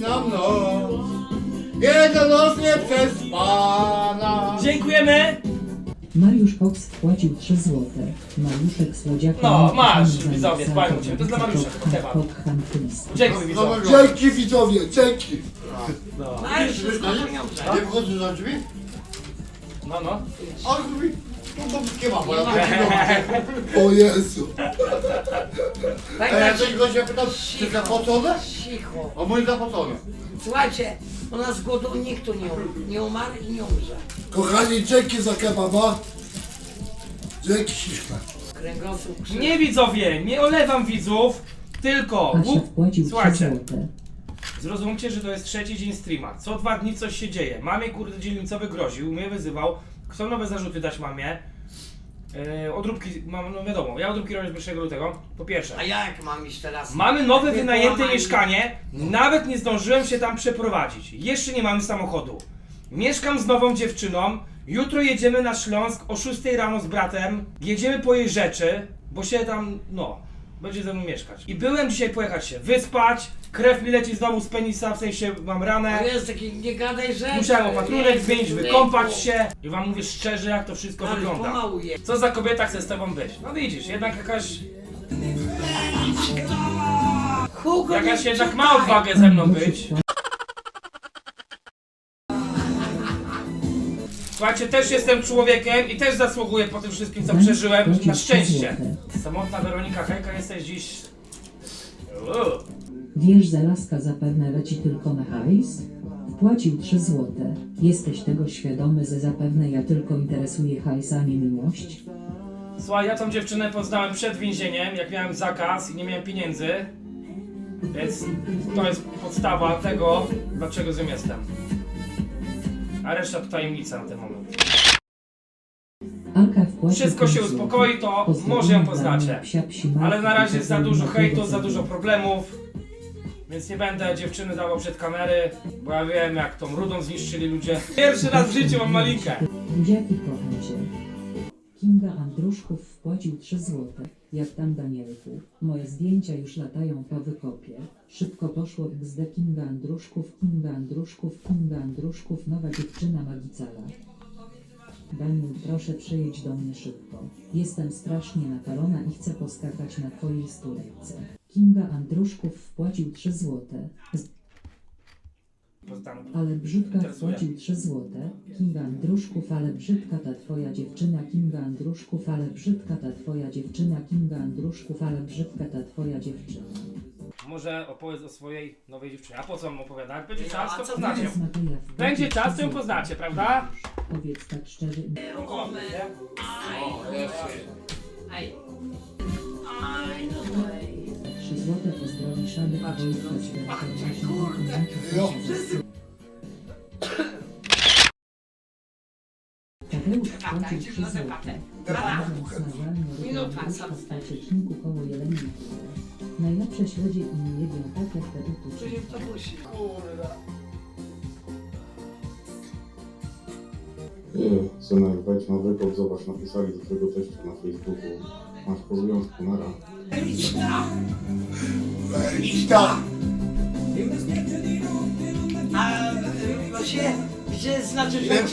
nam noc. Jedna noc nieprzespana. Dziękujemy! Mariusz Cox wpłacił 3 złote. Mariuszek Słodziaka. No, masz, widzowie, spalił cię. To jest dla Mariusza, to temat. widzowie. Dzięki widzowie, dzięki. No, pieniądze. Nie wchodzę za drzwi? no. no. Ale drzwi. No to kebaba, ja to O Jezu. Tak, A ja tak, tylko się pytam, czy zapłacone? cicho. A mój zapłacone. Słuchajcie, u nas z głodu nikt tu nie, um- nie umarł i nie umrze. Kochani, dzięki za kebaba. Dzięki śliczne. Kręgosłup. Nie widzowie, nie olewam widzów, tylko Asia łup. wpłacił 3 Słuchajcie, złote. Zrozumcie, że to jest trzeci dzień streama. Co dwa dni coś się dzieje. Mamie kurde dzielnicowy groził, mnie wyzywał. Chcą nowe zarzuty dać mamie. Yy, odróbki, mam, no wiadomo, ja odróbki robię z 1 lutego. Po pierwsze, A jak mam iść teraz? mamy nowe Wy wynajęte połamani. mieszkanie, nawet nie zdążyłem się tam przeprowadzić. Jeszcze nie mamy samochodu. Mieszkam z nową dziewczyną. Jutro jedziemy na Śląsk o 6 rano z bratem. Jedziemy po jej rzeczy, bo się tam, no, będzie ze mną mieszkać. I byłem dzisiaj pojechać się wyspać. Krew mi leci znowu z penisa, w sensie mam ranę. To jest taki, nie gadaj rzeczy. Musiałem opatrunek Jezu, zmienić, człowieku. wykąpać się. I wam mówię szczerze, jak to wszystko Ale wygląda. pomału je. Co za kobieta chce z tobą być? No widzisz, jednak jakaś, Hugo, jakaś jednak ma czytaj. odwagę ze mną być. Słuchajcie, też jestem człowiekiem i też zasługuję po tym wszystkim, co przeżyłem. Na szczęście. Samotna Weronika Hejka jesteś dziś... Uuu. Wiesz, że laska zapewne leci tylko na hajs? Wpłacił 3 złote. Jesteś tego świadomy, że zapewne ja tylko interesuje hajs, a nie miłość? Słuchaj, ja tą dziewczynę poznałem przed więzieniem, jak miałem zakaz i nie miałem pieniędzy. Więc to jest podstawa tego, dlaczego z nią jestem. A reszta to tajemnica na ten moment. Wszystko się 5 złotych. uspokoi, to może ją poznacie. Ale na razie jest za dużo hejtu, za dużo problemów. Więc nie będę dziewczyny dawał przed kamery, bo ja wiem jak tą rudą zniszczyli ludzie. Pierwszy raz w życiu mam malinkę. Buziaki kocham cię. Kinga Andruszków wpłacił 3 złote. Jak tam Danielku? Moje zdjęcia już latają po wykopie. Szybko poszło XD Kinga Andruszków, Kinga Andruszków, Kinga Andruszków, nowa dziewczyna magicala. Proszę przyjedź do mnie szybko. Jestem strasznie napalona i chcę poskakać na twojej stulce. Kinga Andruszków wpłacił 3 złote. Ale brzydka wpłacił 3 złote. Kinga Andruszków, ale brzydka ta twoja dziewczyna. Kinga Andruszków, ale brzydka ta twoja dziewczyna. Kinga Andruszków, ale brzydka ta twoja dziewczyna. Może opowiedz o swojej nowej dziewczynie. A po co mam opowiadać? Będzie No, czas, a to poznacie. Teraz Będzie 3 czas, to ją poznacie, prawda? Powiedz tak szczerze. Aj. Aj, no. 3 złote pozdrowi Szady Wojtka z kurde. Jo. Tadeusz wpłacił 3 złote. Dobra. Minuta, Minuta, sam w przeciwniku koło Jeleni. Najlepsze śledzie i nie jebią tak jak te utucze. Czyli w autobusie. Ty, synek, wejdź na wykop, zobacz, napisali do twojego teścia na Facebooku. Masz po związku, nara. Idź tam. A, y, właśnie, gdzie znaczy, że...